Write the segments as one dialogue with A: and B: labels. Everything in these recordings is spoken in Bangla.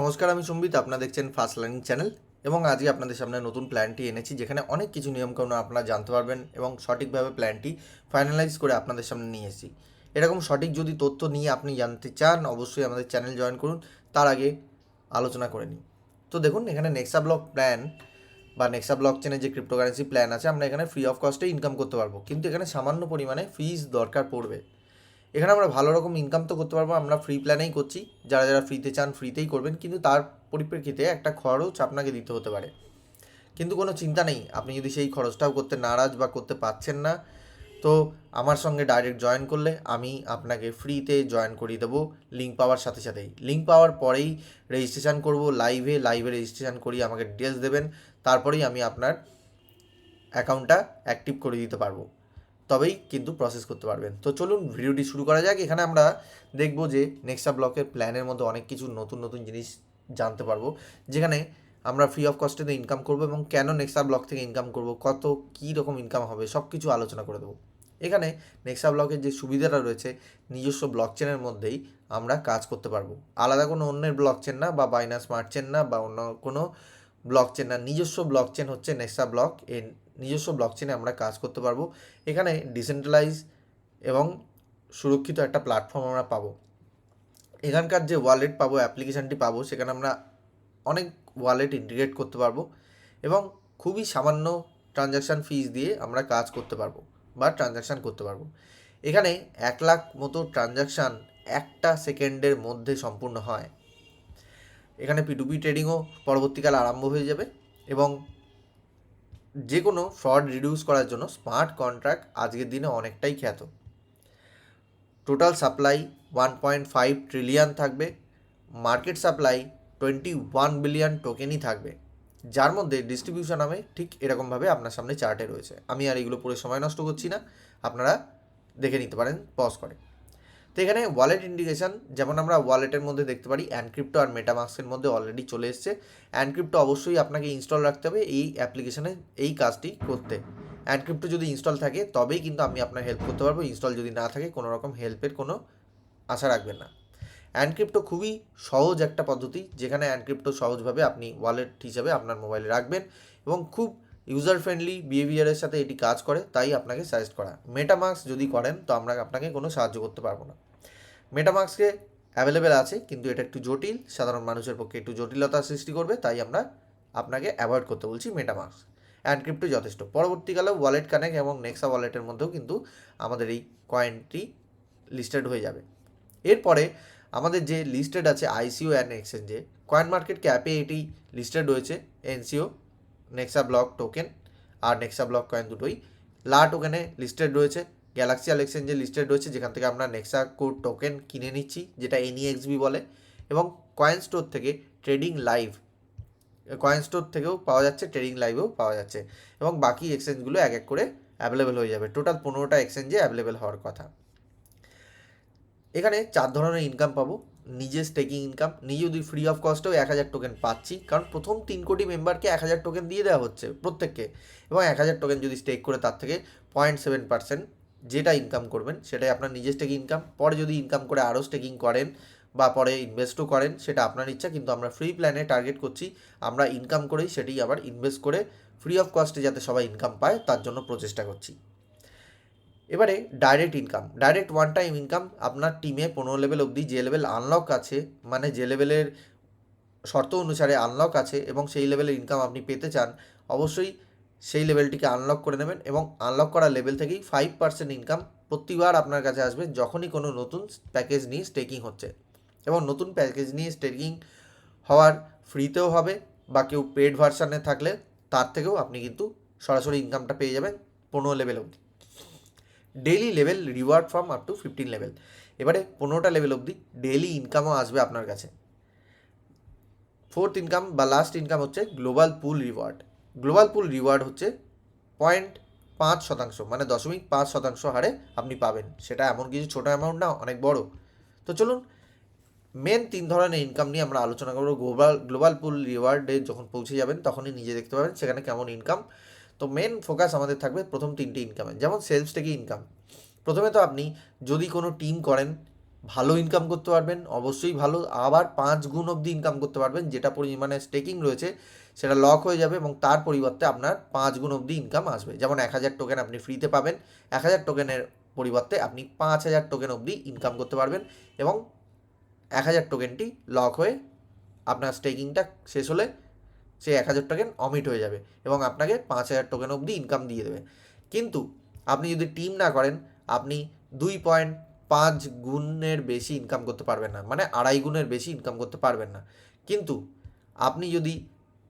A: নমস্কার, আমি সম্বিত। আপনারা দেখছেন ফার্স্ট লার্নিং চ্যানেল এবং আজকে আপনাদের সামনে নতুন প্ল্যানটি এনেছি যেখানে অনেক কিছু নিয়মকানুন আপনারা জানতে পারবেন এবং সঠিকভাবে প্ল্যানটি ফাইনালাইজ করে আপনাদের সামনে নিয়ে এসেছি। এরকম সঠিক যদি তথ্য নিয়ে আপনি জানতে চান, অবশ্যই আমাদের চ্যানেল জয়েন করুন। তার আগে আলোচনা করে নিই। তো দেখুন, এখানে নেক্সা ব্লক প্ল্যান বা নেক্সা ব্লক চেনের যে ক্রিপ্টোকারেন্সি প্ল্যান আছে, আমরা এখানে ফ্রি অফ কস্টে ইনকাম করতে পারব। কিন্তু এখানে সামান্য পরিমাণে ফিজ দরকার পড়বে। এখানে আমরা ভালো রকম ইনকাম তো করতে পারব, আমরা ফ্রি প্ল্যানেই করছি। যারা যারা ফ্রিতে চান ফ্রিতেই করবেন, কিন্তু তার পরিপ্রেক্ষিতে একটা খরচ আপনাকে দিতে হতে পারে। কিন্তু কোনো চিন্তা নেই, আপনি যদি সেই খরচটাও করতে নারাজ বা করতে পারছেন না, তো আমার সঙ্গে ডাইরেক্ট জয়েন করলে আমি আপনাকে ফ্রিতে জয়েন করিয়ে দেবো লিঙ্ক পাওয়ার সাথে সাথেই। লিঙ্ক পাওয়ার পরেই রেজিস্ট্রেশন করব লাইভে লাইভে রেজিস্ট্রেশন করিয়ে আমাকে ডিটেলস দেবেন, তারপরেই আমি আপনার অ্যাকাউন্টটা অ্যাক্টিভ করে দিতে পারব। তবেই কিন্তু প্রসেস করতে পারবেন। তো চলুন ভিডিওটি শুরু করা যাক। এখানে আমরা দেখব যে নেক্সা ব্লকের প্ল্যানের মধ্যে অনেক কিছু নতুন নতুন জিনিস জানতে পারব, যেখানে আমরা ফ্রি অফ কস্টেতে ইনকাম করব এবং কেন নেক্সা ব্লক থেকে ইনকাম করব, কত কী রকম ইনকাম হবে সব কিছু আলোচনা করে দেবো। এখানে নেক্সা ব্লকের যে সুবিধাটা রয়েছে, নিজস্ব ব্লক চেনের মধ্যেই আমরা কাজ করতে পারব। আলাদা কোনো অন্যের ব্লক চেন না বা বাইনা স্মার্ট চেন না বা অন্য কোনো ব্লক চেন না। নিজস্ব ব্লক চেন হচ্ছে নেক্সা ব্লক এর নিজস্ব ব্লক চেনে আমরা কাজ করতে পারব। এখানে ডিসেন্ট্রালাইজ এবং সুরক্ষিত একটা প্ল্যাটফর্ম আমরা পাবো। এখানকার যে ওয়ালেট পাবো অ্যাপ্লিকেশানটি পাবো, সেখানে আমরা অনেক ওয়ালেট ইন্টিগ্রেট করতে পারব এবং খুবই সামান্য ট্রানজ্যাকশান ফিস দিয়ে আমরা কাজ করতে পারব বা ট্রানজ্যাকশান করতে পারব। এখানে এক লাখ মতো ট্রানজ্যাকশান একটা সেকেন্ডের মধ্যে সম্পূর্ণ হয়। এখানে পিটুপি ট্রেডিংও পরবর্তীকালে আরম্ভ হয়ে যাবে এবং যে কোনো ফ্রড রিডিউস করার জন্য স্মার্ট কন্ট্রাক্ট আজকের দিনে অনেকটাই খ্যাত। Total supply one point five trillion থাকবে market supply twenty one billion টোকেনই থাকবে, যার মধ্যে ডিস্ট্রিবিউশন আমি ঠিক এরকমভাবে আপনার সামনে চার্টে রয়েছে। আমি আর এগুলো পুরো সময় নষ্ট করছি না, আপনারা দেখে নিতে পারেন পজ করে। তো এখানে ওয়ালেট ইন্ডিকেশন যেমন আমরা ওয়ালেটের মধ্যে দেখতে পারি অ্যানক্রিপ্টো আর মেটামাক্সের মধ্যে অলরেডি চলে এসছে। অ্যানক্রিপ্টো অবশ্যই আপনাকে ইনস্টল রাখতে হবে এই অ্যাপ্লিকেশানে এই কাজটি করতে। অ্যানক্রিপ্টো যদি ইনস্টল থাকে, তবেই কিন্তু আমি আপনার হেল্প করতে পারব। ইনস্টল যদি না থাকে, কোনো রকম হেল্পের কোনো আশা রাখবেন না। অ্যানক্রিপ্টো খুবই সহজ একটা পদ্ধতি, যেখানে অ্যানক্রিপ্টো সহজভাবে আপনি ওয়ালেট হিসাবে আপনার মোবাইলে রাখবেন এবং খুব ইউজার ফ্রেন্ডলি বিহেভিয়ারের সাথে এটি কাজ করে, তাই আপনাকে সাজেস্ট করা। মেটামার্কস যদি করেন, তো আমরা আপনাকে কোনো সাহায্য করতে পারব না। মেটামার্কসকে অ্যাভেলেবেল আছে, কিন্তু এটা একটু জটিল। সাধারণ মানুষের পক্ষে একটু জটিলতা সৃষ্টি করবে, তাই আমরা আপনাকে অ্যাভয়েড করতে বলছি মেটামার্কস অ্যানক্রিপ্টো যথেষ্ট। পরবর্তীকালে ওয়ালেট কানেক্ট এবং নেক্সা ওয়ালেটের মধ্যেও কিন্তু আমাদের এই কয়েনটি লিস্টেড হয়ে যাবে। এরপরে আমাদের যে লিস্টেড আছে আইসিও অ্যান্ড এক্সচেঞ্জে কয়েন মার্কেট ক্যাপে এটি লিস্টেড রয়েছে এনসিও নেক্সা ব্লক টোকেন আর নেক্সা ব্লক কয়েন দুটোই। লা টোকেনে লিস্টেড রয়েছে। গ্যালাক্সিয়াল এক্সচেঞ্জে লিস্টেড রয়েছে, যেখান থেকে আমরা নেক্সা কোড টোকেন কিনে নিচ্ছি, যেটা এনইএক্সবি বলে, এবং কয়েন স্টোর থেকে ট্রেডিং লাইভ কয়েন স্টোর থেকেও পাওয়া যাচ্ছে ট্রেডিং লাইভেও পাওয়া যাচ্ছে, এবং বাকি এক্সচেঞ্জগুলো এক এক করে অ্যাভেলেবেল হয়ে যাবে। টোটাল পনেরোটা এক্সচেঞ্জে অ্যাভেলেবেল হওয়ার কথা। এখানে চার ধরনের ইনকাম পাবো, নিজে স্টেকিং ইনকাম নিজে যদি ফ্রি অফ কস্টেও এক হাজার টোকেন পাচ্ছি, কারণ প্রথম তিন কোটি মেম্বারকে এক হাজার টোকেন দিয়ে দেওয়া হচ্ছে প্রত্যেককে, এবং এক হাজার টোকেন যদি স্টেক করে তার থেকে পয়েন্ট সেভেন পার্সেন্ট যেটা ইনকাম করবেন, সেটাই আপনার নিজের স্টেকিং ইনকাম পরে যদি ইনকাম করে আরও স্টেকিং করেন বা পরে ইনভেস্টও করেন, সেটা আপনার ইচ্ছা, কিন্তু আমরা ফ্রি প্ল্যানে টার্গেট করছি, আমরা ইনকাম করেই সেটি আবার ইনভেস্ট করে ফ্রি অফ কস্টে যাতে সবাই ইনকাম পায়, তার জন্য প্রচেষ্টা করছি। এবারে direct income direct one time income আপনার টিমে পনেরো লেভেল অবধি যে লেভেল আনলক আছে মানে যে লেভেলের শর্ত অনুসারে আনলক আছে, এবং সেই লেভেলের ইনকাম আপনি পেতে চান, অবশ্যই সেই লেভেলটিকে আনলক করে নেবেন এবং আনলক করা লেভেল থেকেই ফাইভ পার্সেন্ট ইনকাম প্রতিবার আপনার কাছে আসবে যখনই কোনো নতুন প্যাকেজ নিয়ে স্টেকিং হচ্ছে। এবং নতুন প্যাকেজ নিয়ে স্টেকিং হওয়ার ফ্রিতেও হবে বা কেউ পেড ভার্সানে থাকলে তার থেকেও আপনি কিন্তু সরাসরি ইনকামটা পেয়ে যাবেন পনেরো লেভেল অবধি। Daily level reward from up to fifteen level এবারে পনেরোটা লেভেল অবধি ডেইলি ইনকামও আসবে আপনার কাছে। ফোর্থ ইনকাম বা লাস্ট ইনকাম হচ্ছে global pool reward global pool reward হচ্ছে পয়েন্ট পাঁচ শতাংশ মানে দশমিক পাঁচ শতাংশ হারে আপনি পাবেন। সেটা এমন কিছু ছোটো অ্যামাউন্ট না, অনেক বড়। তো চলুন মেন তিন ধরনের ইনকাম নিয়ে আমরা আলোচনা করব। গ্লোবাল গ্লোবাল পুল রিওয়ার্ডে যখন পৌঁছে যাবেন, তখনই নিজে দেখতে পাবেন সেখানে কেমন ইনকাম তো মেন ফোকাস আমাদের থাকবে প্রথম তিনটি ইনকামে যেমন সেলস থেকে ইনকাম প্রথমে তো আপনি যদি কোনো টিম করেন, ভালো ইনকাম করতে পারবেন, অবশ্যই ভালো। আবার পাঁচ গুণ অবধি ইনকাম করতে পারবেন, যেটা পরিমাণে স্টেকিং রয়েছে সেটা লক হয়ে যাবে এবং তার পরিবর্তে আপনার পাঁচ গুণ অবধি ইনকাম আসবে। যেমন এক হাজার টোকেন আপনি ফ্রিতে পাবেন, এক হাজার টোকেনের পরিবর্তে আপনি পাঁচ হাজার টোকেন অবধি ইনকাম করতে পারবেন এবং এক হাজার টোকেনটি লক হয়ে আপনার স্টেকিংটা শেষ হলে সেই এক হাজার টোকেন অমিট হয়ে যাবে এবং আপনাকে পাঁচ হাজার টোকেন অবধি ইনকাম দিয়ে দেবে। কিন্তু আপনি যদি টিম না করেন, আপনি দুই পয়েন্ট পাঁচ গুণের বেশি ইনকাম করতে পারবেন না মানে আড়াই গুণের বেশি ইনকাম করতে পারবেন না। কিন্তু আপনি যদি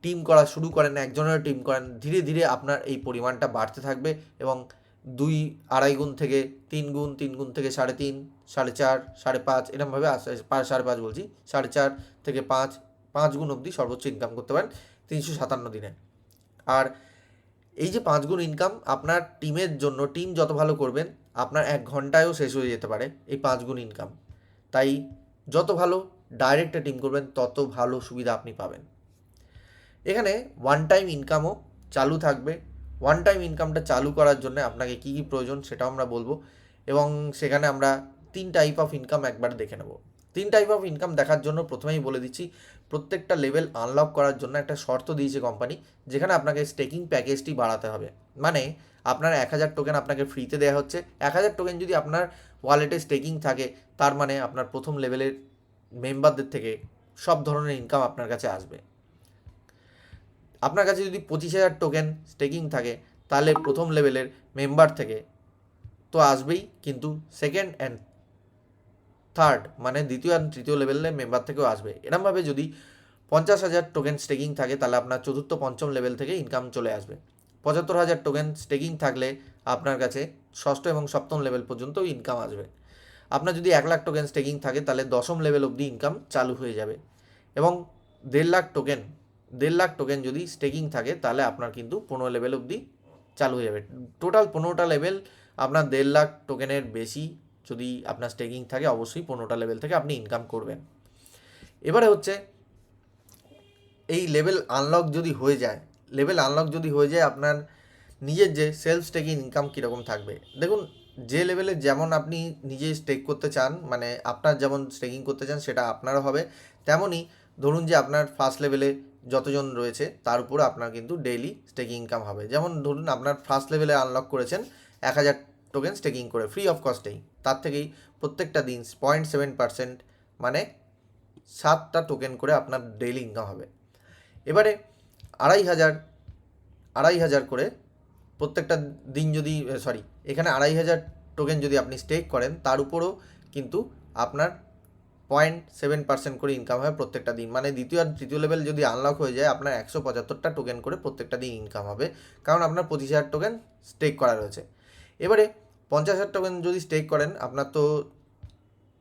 A: টিম করা শুরু করেন একজনের টিম করেন, ধীরে ধীরে আপনার এই পরিমাণটা বাড়তে থাকবে এবং দুই, আড়াই গুণ থেকে তিন গুণ তিন গুণ থেকে সাড়ে তিন, সাড়ে চার, সাড়ে পাঁচ আস্তে সাড়ে পাঁচ বলছি, সাড়ে চার থেকে পাঁচ পাঁচ গুণ অবধি সর্বোচ্চ ইনকাম করতে পারেন তিনশো সাতান্ন দিনে। আর এই যে পাঁচ গুণ ইনকাম আপনার টিমের জন্য টিম যত ভালো করবেন, আপনার এক ঘন্টায়ও শেষ হয়ে যেতে পারে এই পাঁচ গুণ ইনকাম তাই যত ভালো ডাইরেক্টে টিম করবেন, তত ভালো সুবিধা আপনি পাবেন। এখানে ওয়ান টাইম ইনকামও চালু থাকবে। ওয়ান টাইম ইনকামটা চালু করার জন্য আপনাকে কী কী প্রয়োজন সেটাও আমরা বলব এবং সেখানে আমরা তিন টাইপ অফ ইনকাম একবার দেখে নেব। তিন টাইপ অফ ইনকাম দেখার জন্য প্রথমেই বলে দিচ্ছি, প্রত্যেকটা লেভেল আনলক করার জন্য একটা শর্ত দিয়েছে কোম্পানি যেখানে আপনাকে স্টেকিং প্যাকেজটি বাড়াতে হবে। মানে আপনার এক হাজার টোকেন আপনাকে ফ্রিতে দেওয়া হচ্ছে। এক হাজার টোকেন যদি আপনার ওয়ালেটে স্টেকিং থাকে, তার মানে আপনার প্রথম লেভেলের মেম্বারদের থেকে সব ধরনের ইনকাম আপনার কাছে আসবে। আপনার কাছে যদি পঁচিশ হাজার টোকেন স্টেকিং থাকে, তাহলে প্রথম লেভেলের মেম্বার থেকে তো আসবেই, কিন্তু সেকেন্ড অ্যান্ড থার্ড মানে দ্বিতীয় আর তৃতীয় লেভেলের মেম্বার থেকেও আসবে। এরমভাবে যদি পঞ্চাশ হাজার টোকেন স্টেকিং থাকে, তাহলে আপনার চতুর্থ, পঞ্চম লেভেল থেকে ইনকাম চলে আসবে। পঁচাত্তর হাজার টোকেন স্টেকিং থাকলে আপনার কাছে ষষ্ঠ এবং সপ্তম লেভেল পর্যন্ত ইনকাম আসবে। আপনার যদি এক লাখ টোকেন স্টেকিং থাকে, তাহলে দশম লেভেল অবধি ইনকাম চালু হয়ে যাবে। এবং দেড় লাখ টোকেন দেড় লাখ টোকেন যদি স্টেকিং থাকে, তাহলে আপনার কিন্তু পনেরো লেভেল অবধি চালু হয়ে যাবে। টোটাল পনেরোটা লেভেল আপনার দেড় লাখ টোকেনের বেশি যদি আপনার স্টেকিং থাকে, অবশ্যই পনেরোটা লেভেল থেকে আপনি ইনকাম করবেন। এবারে হচ্ছে, এই লেভেল আনলক যদি হয়ে যায় লেভেল আনলক যদি হয়ে যায়, আপনার নিজের যে সেলফ স্টেকিং ইনকাম কীরকম থাকবে? দেখুন, যে লেভেলে যেমন আপনি নিজে স্টেক করতে চান মানে আপনার যেমন স্টেকিং করতে চান, সেটা আপনারও হবে। তেমনই ধরুন যে আপনার ফার্স্ট লেভেলে যতজন রয়েছে, তার উপরে আপনার কিন্তু ডেইলি স্টেকিং ইনকাম হবে। যেমন ধরুন আপনার ফার্স্ট লেভেলে আনলক করেছেন, এক হাজার টোকেন স্টেকিং করে ফ্রি অফ কস্টেই তার থেকেই প্রত্যেকটা দিন পয়েন্ট সেভেন পার্সেন্ট মানে সাতটা টোকেন করে আপনার ডেইলি ইনকাম হবে। এবারে আড়াই হাজার আড়াই হাজার করে প্রত্যেকটা দিন যদি সরি এখানে আড়াই হাজার টোকেন যদি আপনি স্টেক করেন, তার উপরও কিন্তু আপনার পয়েন্ট সেভেন পার্সেন্ট করে ইনকাম হয় প্রত্যেকটা দিন। মানে দ্বিতীয় আর তৃতীয় লেভেল যদি আনলক হয়ে যায়, আপনার একশো পঁচাত্তরটা টোকেন করে প্রত্যেকটা দিন ইনকাম হবে। কারণ আপনার পঁচিশ হাজার টোকেন স্টেক করা রয়েছে। এবারে পঞ্চাশ হাজার টোকেন যদি স্টেক করেন, আপনার তো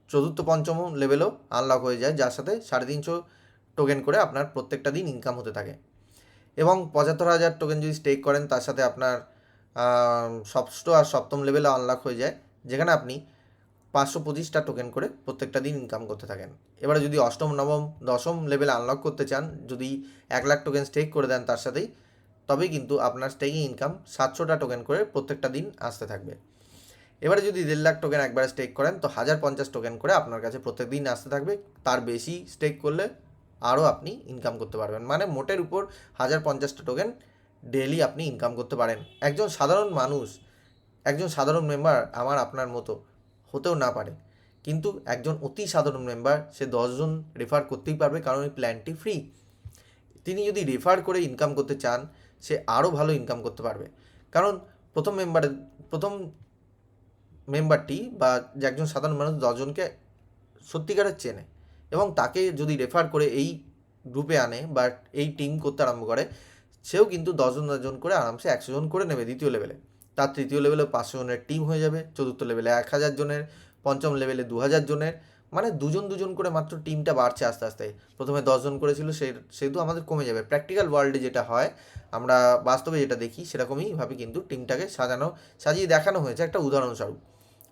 A: চতুর্থ, পঞ্চম লেভেলও আনলক হয়ে যায়। যার সাথে সাড়ে তিনশো টোকেন করে আপনার প্রত্যেকটা দিন ইনকাম হতে থাকে। এবং পঁচাত্তর হাজার টোকেন যদি স্টেক করেন, তার সাথে আপনার ষষ্ঠ আর সপ্তম লেভেলে আনলক হয়ে যায়। যেখানে আপনি পাঁচশো পঁচিশটা টোকেন করে প্রত্যেকটা দিন ইনকাম করতে থাকেন। এবারে যদি অষ্টম, নবম, দশম লেভেল আনলক করতে চান, যদি এক লাখ টোকেন স্টেক করে দেন তার সাথেই, তবেই কিন্তু আপনার স্টেকিং ইনকাম সাতশোটা টোকেন করে প্রত্যেকটা দিন আসতে থাকবে। এবারে যদি দেড় লাখ টোকেন একবারে স্টেক করেন, তো হাজার পঞ্চাশ টোকেন করে আপনার কাছে প্রত্যেক দিন আসতে থাকবে। তার বেশি স্টেক করলে আরও আপনি ইনকাম করতে পারবেন। মানে মোটের উপর হাজার পঞ্চাশটা টোকেন ডেলি আপনি ইনকাম করতে পারেন। একজন সাধারণ মানুষ, একজন সাধারণ মেম্বার আমার আপনার মতো হতেও না পারে। কিন্তু একজন অতি সাধারণ মেম্বার সে দশজন রেফার করতেই পারবে কারণ এই প্ল্যানটি ফ্রি তিনি যদি রেফার করে ইনকাম করতে চান, সে আরও ভালো ইনকাম করতে পারবে। কারণ প্রথম মেম্বারের প্রথম মেম্বারটি বা একজন সাধারণ মানুষ দশজনকে সত্যিকারের চেনে এবং তাকে যদি রেফার করে এই গ্রুপে আনে বা এই টিম করতে আরম্ভ করে, সেও কিন্তু দশজন দশজন করে আরামসে একশো জন করে নেবে দ্বিতীয় লেভেলে তার তৃতীয় লেভেলে পাঁচশো জনের টিম হয়ে যাবে, চতুর্থ লেভেলে এক হাজার জনের, পঞ্চম লেভেলে দু হাজার জনের মানে দুজন দুজন করে মাত্র টিমটা বাড়ছে আস্তে আস্তে। প্রথমে দশজন করেছিল, সে, সেহেতু আমাদের কমে যাবে। প্র্যাকটিক্যাল ওয়ার্ল্ডে যেটা হয়, আমরা বাস্তবে যেটা দেখি, সেরকমই ভাবে কিন্তু টিমটাকে সাজানো, সাজিয়ে দেখানো হয়েছে। একটা উদাহরণস্বরূপ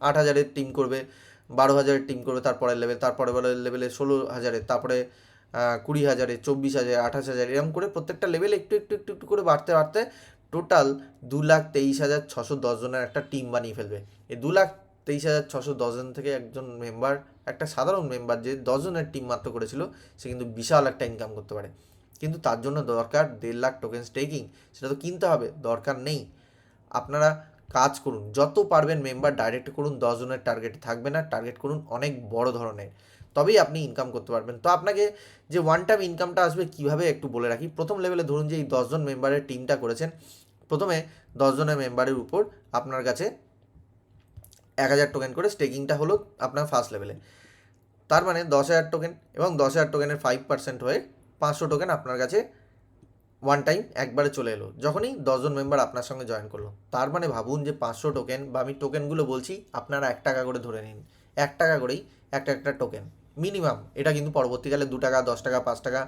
A: আট হাজারের টিম করবে, বারো হাজারের টিম করবে তারপরের লেভেল তারপরে লেভেলে ষোলো হাজারের, তারপরে কুড়ি হাজারে চব্বিশ হাজার, আঠাশ হাজার এরকম করে প্রত্যেকটা লেভেল একটু একটু একটু একটু করে বাড়তে বাড়তে টোটাল দু লাখ তেইশ হাজার ছশো দশ জনের একটা টিম বানিয়ে ফেলবে। এই দু লাখ তেইশ হাজার ছশো দশজন থেকে একজন মেম্বার একটা সাধারণ মেম্বার যে দশজনের টিম মাত্র করেছিল, সে কিন্তু বিশাল একটা ইনকাম করতে পারে। কিন্তু তার জন্য দরকার দেড় লাখ টোকেন স্টেকিং সেটা তো কিনতে হবে, দরকার নেই। আপনারা কাজ করুন, যত পারবেন মেম্বার ডাইরেক্ট করুন দশজনের টার্গেট থাকবে না টার্গেট করুন অনেক বড় ধরনের। তবেই আপনি ইনকাম করতে পারবেন। তো আপনাকে যে ওয়ান টাইম ইনকামটা আসবে, কীভাবে একটু বলে রাখি। প্রথম লেভেলে ধরুন যে এই দশজন মেম্বারের টিমটা করেছেন প্রথমে দশজনের মেম্বারের উপর আপনার কাছে এক হাজার টোকেন করে স্টেকিংটা হলো আপনার ফার্স্ট লেভেলে তার মানে দশ হাজার টোকেন এবং দশ হাজার টোকেনের ফাইভ পার্সেন্ট হয়ে পাঁচশো টোকেন আপনার কাছে ওয়ান টাইম একবারে চলে এলো, যখনই দশজন মেম্বার আপনার সঙ্গে জয়েন করল। তার মানে ভাবুন যে পাঁচশো টোকেন বা আমি টোকেনগুলো বলছি, আপনারা এক টাকা করে ধরে নিন। এক টাকা করেই একটা একটা টোকেন মিনিমাম এটা কিন্তু পরবর্তীকালে দু টাকা, দশ টাকা, পাঁচ টাকা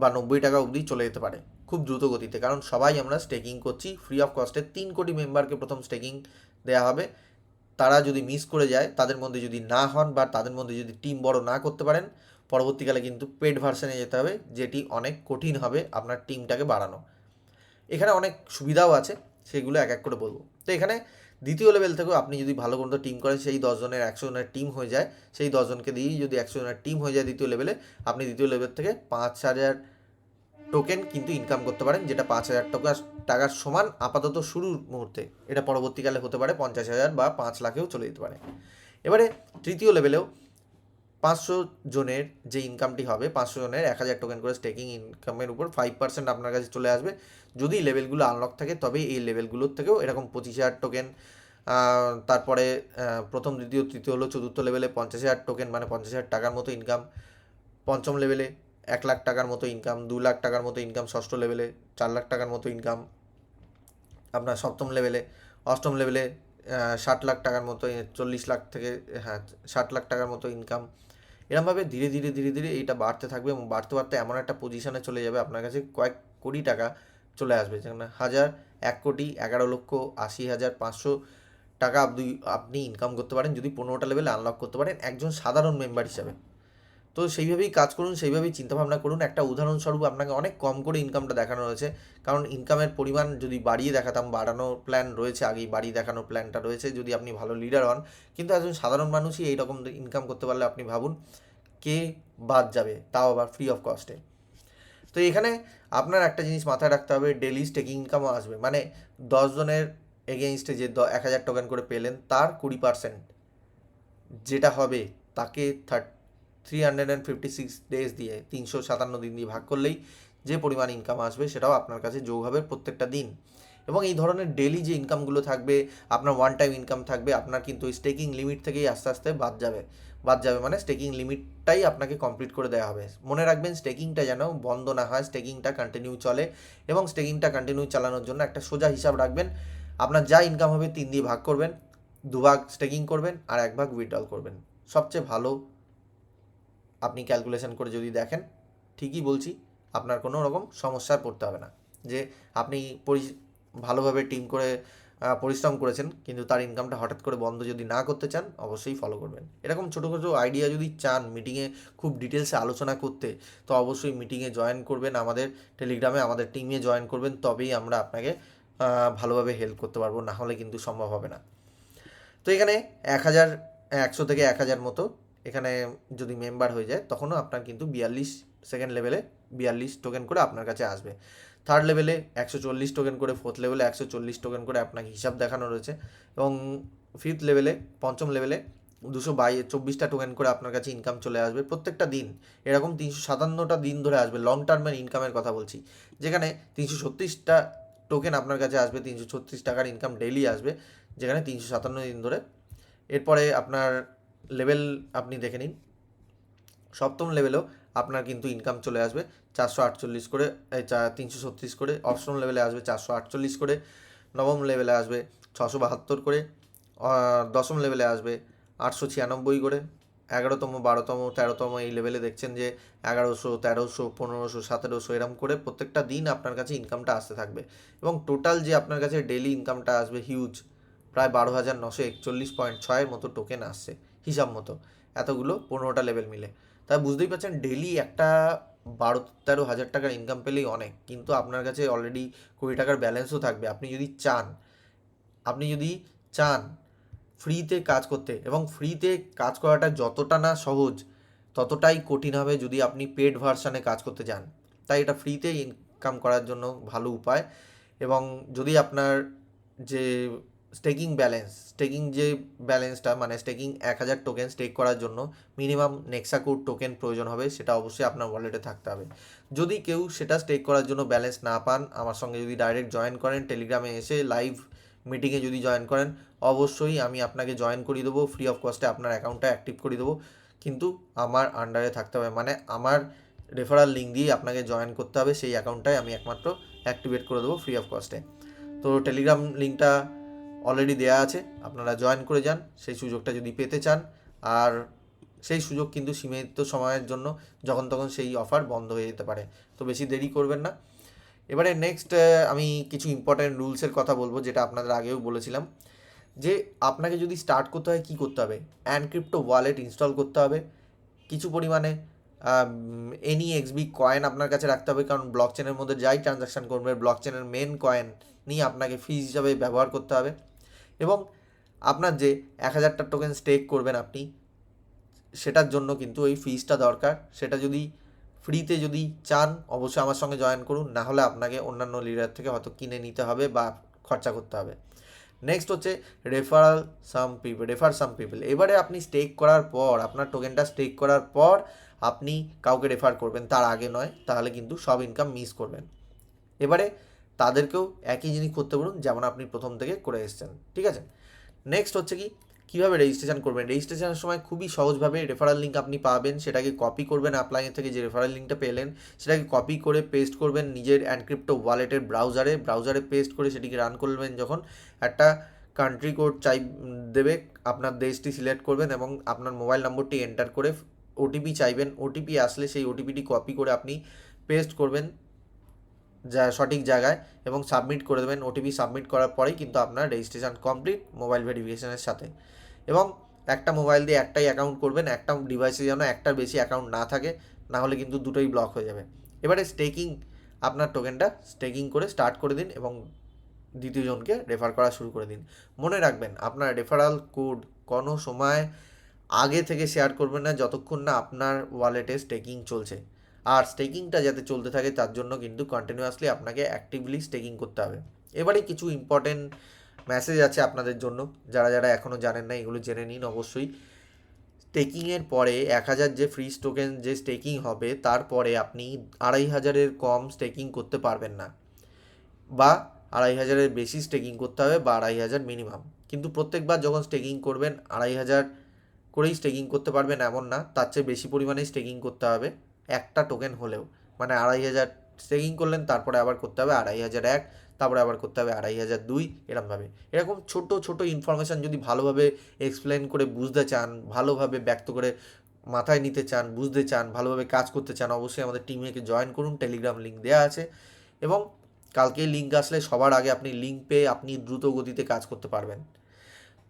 A: বা নব্বই টাকা অবধি চলে যেতে পারে। খুব দ্রুত গতিতে, কারণ সবাই আমরা স্টেকিং করছি। ফ্রি অফ কস্টে তিন কোটি মেম্বারকে প্রথম স্টেকিং দেওয়া হবে। তারা যদি মিস করে যায়, তাদের মধ্যে যদি না হন বা তাদের মধ্যে যদি টিম বড় না করতে পারেন, পরবর্তীকালে কিন্তু পেড ভার্সনে যেতে হবে, যেটি অনেক কঠিন হবে আপনার টিমটাকে বাড়ানো। এখানে অনেক সুবিধাও আছে, সেগুলো এক এক করে বলব। তো এখানে দ্বিতীয় লেভেল থেকেও আপনি যদি ভালো কোনো টিম করেন, সেই দশজনের একশো জনের টিম হয়ে যায়। সেই দশজনকে দিয়েই যদি একশো জনের টিম হয়ে যায় দ্বিতীয় লেভেলে আপনি দ্বিতীয় লেভেল থেকে পাঁচ হাজার টোকেন কিন্তু ইনকাম করতে পারেন, যেটা পাঁচ হাজার টাকা, টাকার সমান আপাতত শুরুর মুহূর্তে। এটা পরবর্তীকালে হতে পারে পঞ্চাশ হাজার বা পাঁচ লাখেও চলে যেতে পারে। এবারে তৃতীয় লেভেলেও পাঁচশো জনের যে ইনকামটি হবে, পাঁচশো জনের এক হাজার টোকেন করে স্টেকিং ইনকামের উপর ফাইভ পার্সেন্ট আপনার কাছে চলে আসবে। যদি লেভেলগুলো আনলক থাকে, তবে এই লেভেলগুলোর থেকেও এরকম পঁচিশ হাজার টোকেন তারপরে প্রথম, দ্বিতীয়, তৃতীয় হলো চতুর্থ লেভেলে পঞ্চাশ হাজার টোকেন মানে পঞ্চাশ হাজার টাকার মতো ইনকাম পঞ্চম লেভেলে এক লাখ টাকার মতো ইনকাম দু লাখ টাকার মতো ইনকাম ষষ্ঠ লেভেলে চার লাখ টাকার মতো ইনকাম আপনার সপ্তম লেভেলে অষ্টম লেভেলে ষাট লাখ টাকার মতো চল্লিশ লাখ থেকে হ্যাঁ ষাট লাখ টাকার মতো ইনকাম এরমভাবে ধীরে ধীরে ধীরে ধীরে এইটা বাড়তে থাকবে এবং বাড়তে বাড়তে এমন একটা পজিশনে চলে যাবে, আপনার কাছে কয়েক কোটি টাকা চলে আসবে। যেখানে হাজার, এক কোটি, এগারো লক্ষ, আশি হাজার, পাঁচশো টাকা আপনি ইনকাম করতে পারেন। যদি পনেরোটা লেভেলে আনলক করতে পারেন, একজন সাধারণ মেম্বার হিসাবে। তো সেইভাবেই কাজ করুন, সেইভাবেই চিন্তাভাবনা করুন। একটা উদাহরণস্বরূপ আপনাকে অনেক কম করে ইনকামটা দেখানো রয়েছে। কারণ ইনকামের পরিমাণ যদি বাড়িয়ে দেখাতাম, বাড়ানোর প্ল্যান রয়েছে, আগেই বাড়িয়ে দেখানোর প্ল্যানটা রয়েছে, যদি আপনি ভালো লিডার হন। কিন্তু একজন সাধারণ মানুষই এইরকম ইনকাম করতে পারলে আপনি ভাবুন, কে বাদ যাবে, তাও আবার ফ্রি অফ কস্টে তো এখানে আপনার একটা জিনিস মাথায় রাখতে হবে ডেলি স্টেকিং ইনকামও আসবে। মানে দশজনের এগেনস্টে যে এক হাজার টোকেন করে পেলেন, তার কুড়ি পার্সেন্ট যেটা হবে, তাকে থার্ট three hundred and fifty six days দিয়ে তিনশো সাতান্ন দিন দিয়ে ভাগ করলেই যে পরিমাণ ইনকাম আসবে সেটাও আপনার কাছে যোগ হবে প্রত্যেকটা দিন। এবং এই ধরনের ডেলি যে ইনকামগুলো থাকবে, আপনার ওয়ান টাইম ইনকাম থাকবে, আপনার কিন্তু স্টেকিং লিমিট থেকেই আস্তে আস্তে বাদ যাবে। বাদ যাবে মানে স্টেকিং লিমিটটাই আপনাকে কমপ্লিট করে দেওয়া হবে। মনে রাখবেন স্টেকিংটা যেন বন্ধ না হয় স্টেকিংটা কন্টিনিউ চলে এবং স্টেকিংটা কন্টিনিউ চালানোর জন্য একটা সোজা হিসাব রাখবেন। আপনার যা ইনকাম হবে তিন দিয়ে ভাগ করবেন, দুভাগ স্টেকিং করবেন আর এক ভাগ উইথড্রল করবেন। সবচেয়ে ভালো আপনি ক্যালকুলেশন করে যদি দেখেন, ঠিকই বলছি, আপনার কোনো রকম সমস্যায় পড়তে হবে না। যে আপনি পরি, ভালোভাবে টিম করে পরিশ্রম করেছেন, কিন্তু তার ইনকামটা হঠাৎ করে বন্ধ যদি না করতে চান, অবশ্যই ফলো করবেন। এরকম ছোটো ছোটো আইডিয়া যদি চান মিটিংয়ে খুব ডিটেলসে আলোচনা করতে, তো অবশ্যই মিটিংয়ে জয়েন করবেন আমাদের টেলিগ্রামে আমাদের টিমে জয়েন করবেন, তবেই আমরা আপনাকে ভালোভাবে হেল্প করতে পারব, না হলে কিন্তু সম্ভব হবে না। তো এখানে এক হাজার, একশো থেকে এক হাজার মতো এখানে যদি মেম্বার হয়ে যায়, তখনও আপনার কিন্তু বিয়াল্লিশ সেকেন্ড লেভেলে বিয়াল্লিশ টোকেন করে আপনার কাছে আসবে। থার্ড লেভেলে একশো চল্লিশ টোকেন করে ফোর্থ লেভেলে একশো চল্লিশ টোকেন করে আপনাকে হিসাব দেখানো রয়েছে এবং ফিফথ লেভেলে পঞ্চম লেভেলে দুশো বাই চব্বিশটা টোকেন করে আপনার কাছে ইনকাম চলে আসবে প্রত্যেকটা দিন। এরকম তিনশো সাতান্নটা দিন ধরে আসবে লং টার্মের ইনকামের কথা বলছি। যেখানে তিনশো ছত্রিশটা টোকেন আপনার কাছে আসবে, তিনশো ছত্রিশ টাকার ইনকাম ডেইলি আসবে, যেখানে তিনশো সাতান্ন দিন ধরে। এরপরে আপনার লেভেল আপনি দেখে নিন। সপ্তম লেভেলেও আপনার কিন্তু ইনকাম চলে আসবে চারশো আটচল্লিশ করে তিনশো ছত্রিশ করে, অষ্টম লেভেলে আসবে চারশো আটচল্লিশ করে, নবম লেভেলে আসবে ছশো বাহাত্তর করে দশম লেভেলে আসবে আটশো ছিয়ানব্বই করে, এগারোতম, বারোতম, তেরোতম এই লেভেলে দেখছেন যে এগারোশো, তেরোশো, পনেরোশো, সতেরোশো এরম করে প্রত্যেকটা দিন আপনার কাছে ইনকামটা আসতে থাকবে। এবং টোটাল যে আপনার কাছে ডেলি ইনকামটা আসবে হিউজ প্রায় বারো হাজার নশো একচল্লিশ পয়েন্ট ছয়ের মতো টোকেন আসছে। হিসাব মতো, এতগুলো পনেরোটা লেভেল মিলে। তাই বুঝতেই পারছেন ডেলি একটা বারো তেরো হাজার টাকার ইনকাম পেলেই অনেক, কিন্তু আপনার কাছে অলরেডি কুড়ি টাকার ব্যালেন্সও থাকবে। আপনি যদি চান, আপনি যদি চান ফ্রিতে কাজ করতে, এবং ফ্রিতে কাজ করাটা যতটা না সহজ, ততটাই কঠিন হবে যদি আপনি পেড ভার্সানে কাজ করতে যান। তাই এটা ফ্রিতে ইনকাম করার জন্য ভালো উপায়, এবং যদি আপনার যে স্টেকিং ব্যালেন্স স্টেকিং যে ব্যালেন্সটা মানে স্টেকিং এক হাজার টোকেন স্টেক করার জন্য মিনিমাম নেক্সাকুড টোকেন প্রয়োজন হবে, সেটা অবশ্যই আপনার ওয়ালেটে থাকতে হবে। যদি কেউ সেটা স্টেক করার জন্য ব্যালেন্স না পান, আমার সঙ্গে যদি ডাইরেক্ট জয়েন করেন টেলিগ্রামে এসে লাইভ মিটিংয়ে যদি জয়েন করেন, অবশ্যই আমি আপনাকে জয়েন করিয়ে দেবো ফ্রি অফ কস্টে আপনার অ্যাকাউন্টটা অ্যাক্টিভ করে দেবো। কিন্তু আমার আন্ডারে থাকতে হবে মানে আমার রেফারাল লিঙ্ক দিয়ে আপনাকে জয়েন করতে হবে, সেই অ্যাকাউন্টটাই আমি একমাত্র অ্যাক্টিভেট করে দেবো ফ্রি অফ কস্টে তো টেলিগ্রাম লিঙ্কটা অলরেডি দেওয়া আছে। আপনারা জয়েন করে যান, সেই সুযোগটা যদি পেতে চান। আর সেই সুযোগ কিন্তু সীমিত সময়ের জন্য যখন তখন সেই অফার বন্ধ হয়ে যেতে পারে। তো বেশি দেরি করবেন না। এবারে নেক্সট আমি কিছু ইম্পর্ট্যান্ট রুলসের কথা বলব, যেটা আপনাদের আগেও বলেছিলাম। যে আপনাকে যদি স্টার্ট করতে হয়, কী করতে হবে? অ্যানক্রিপ্টো ওয়ালেট ইনস্টল করতে হবে। কিছু পরিমাণে এনি এক্সবি কয়েন আপনার কাছে রাখতে হবে। কারণ ব্লক চেনের মধ্যে যাই ট্রানজাকশান করবে ব্লক চেনের মেন কয়েন নিয়ে আপনাকে ফিজ হিসাবে ব্যবহার করতে হবে। এবং আপনার যে এক হাজারটা টোকেন স্টেক করবেন আপনি, সেটার জন্য কিন্তু ওই ফিজটা দরকার। সেটা যদি ফ্রিতে যদি চান, অবশ্যই আমার সঙ্গে জয়েন করুন। না হলে আপনাকে অন্যান্য লিডার থেকে হয়তো কিনে নিতে হবে বা খরচা করতে হবে। নেক্সট হচ্ছে referral some people refer some people এবারে আপনি স্টেক করার পর, আপনার টোকেনটা স্টেক করার পর আপনি কাউকে রেফার করবেন, তার আগে নয়, তাহলে কিন্তু সব ইনকাম মিস করবেন। এবারে তাদেরকেও একই জিনিস করতে বলুন যেমন আপনি প্রথম থেকে করে এসেছেন, ঠিক আছে? নেক্সট হচ্ছে কি, কীভাবে রেজিস্ট্রেশন করবেন? রেজিস্ট্রেশনের সময় খুবই সহজভাবে রেফারাল লিঙ্ক আপনি পাবেন, সেটাকে কপি করবেন অ্যাপ্লাইন থেকে যে রেফারাল লিঙ্কটা পেলেন, সেটাকে কপি করে পেস্ট করবেন নিজের অ্যানক্রিপ্টো ওয়ালেটের ব্রাউজারে ব্রাউজারে পেস্ট করে সেটিকে রান করবেন যখন একটা কান্ট্রি কোড চাই, দেবে, আপনার দেশটি সিলেক্ট করবেন এবং আপনার মোবাইল নম্বরটি এন্টার করে ওটিপি চাইবেন, ওটিপি আসলে সেই ওটিপিটি কপি করে আপনি পেস্ট করবেন যা সঠিক জায়গায় এবং সাবমিট করে দেবেন ওটিপি সাবমিট করার পরেই কিন্তু আপনার রেজিস্ট্রেশন কমপ্লিট মোবাইল ভেরিফিকেশনের সাথে। এবং একটা মোবাইল দিয়ে একটাই অ্যাকাউন্ট করবেন, একটা ডিভাইসে যেন একটার বেশি অ্যাকাউন্ট না থাকে, না হলে কিন্তু দুটোই ব্লক হয়ে যাবে। এবারে স্টেকিং আপনার টোকেনটা স্টেকিং করে স্টার্ট করে দিন এবং দ্বিতীয় জনকে রেফার করা শুরু করে দিন। মনে রাখবেন, আপনার রেফারাল কোড কোনো সময় আগে থেকে শেয়ার করবেন না, যতক্ষণ না আপনার ওয়ালেটে স্টেকিং চলছে। আর স্টেকিংটা যাতে চলতে থাকে, তার জন্য কিন্তু কন্টিনিউয়াসলি আপনাকে অ্যাক্টিভলি স্টেকিং করতে হবে। এবারে কিছু ইম্পর্টেন্ট মেসেজ আছে আপনাদের জন্য। যারা যারা এখনও জানেন না, এগুলো জেনে নিন অবশ্যই। স্টেকিংয়ের পরে এক হাজার যে ফ্রি টোকেন যে স্টেকিং হবে তারপরে আপনি আড়াই হাজারের কম স্টেকিং করতে পারবেন না। বা আড়াই হাজারের বেশি স্টেকিং করতে হবে বা আড়াই হাজার মিনিমাম কিন্তু প্রত্যেকবার যখন স্টেকিং করবেন, আড়াই হাজার করেই স্টেকিং করতে পারবেন এমন না, তার চেয়ে বেশি পরিমাণে স্টেকিং করতে হবে। একটা টোকেন হলেও। মানে আড়াই হাজার স্টেকিং করলেন, তারপরে আবার করতে হবে আড়াই হাজার এক, তারপরে আবার করতে হবে আড়াই হাজার দুই, এরমভাবে। এরকম ছোট ছোট ইনফরমেশান যদি ভালোভাবে এক্সপ্লেন করে বুঝতে চান, ভালোভাবে ব্যক্ত করে মাথায় নিতে চান, বুঝতে চান, ভালোভাবে কাজ করতে চান, অবশ্যই আমাদের টিমকে জয়েন করুন টেলিগ্রাম লিঙ্ক দেওয়া আছে। এবং কালকে লিঙ্ক আসলে সবার আগে আপনি লিঙ্ক পেয়ে আপনি দ্রুত গতিতে কাজ করতে পারবেন।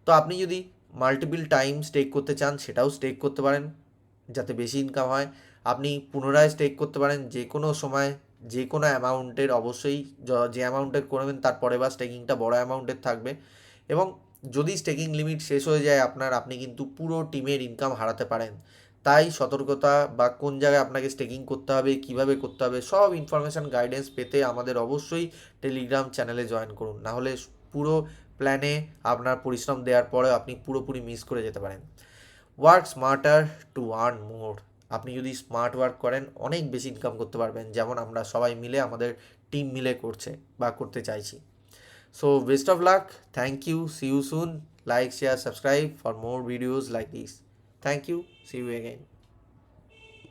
A: তো আপনি যদি মাল্টিপল টাইম স্টেক করতে চান, সেটাও স্টেক করতে পারেন, যাতে বেশি ইনকাম হয়। আপনি পুনরায় স্টেক করতে পারেন যে কোনো সময়, যে কোনো অ্যামাউন্টের অবশ্যই যে অ্যামাউন্টের করবেন তারপরে বা স্টেকিংটা বড় অ্যামাউন্টের থাকবে। এবং যদি স্টেকিং লিমিট শেষ হয়ে যায় আপনার, আপনি কিন্তু পুরো টিমের ইনকাম হারাতে পারেন। তাই সতর্কতা বা কোন জায়গায় আপনাকে স্টেকিং করতে হবে, কীভাবে করতে হবে, সব ইনফরমেশান গাইডেন্স পেতে আমাদের অবশ্যই টেলিগ্রাম চ্যানেলে জয়েন করুন। নাহলে পুরো প্ল্যানে আপনার পরিশ্রম দেওয়ার পরে আপনি পুরোপুরি মিস করে যেতে পারেন। Work smarter to earn more আপনি যদি স্মার্ট ওয়ার্ক করেন, অনেক বেশি ইনকাম করতে পারবেন। যেমন আমরা সবাই মিলে আমাদের টিম মিলে করছে বা করতে চাইছি। So best of luck thank you see you soon like share subscribe for more videos like this thank you see you again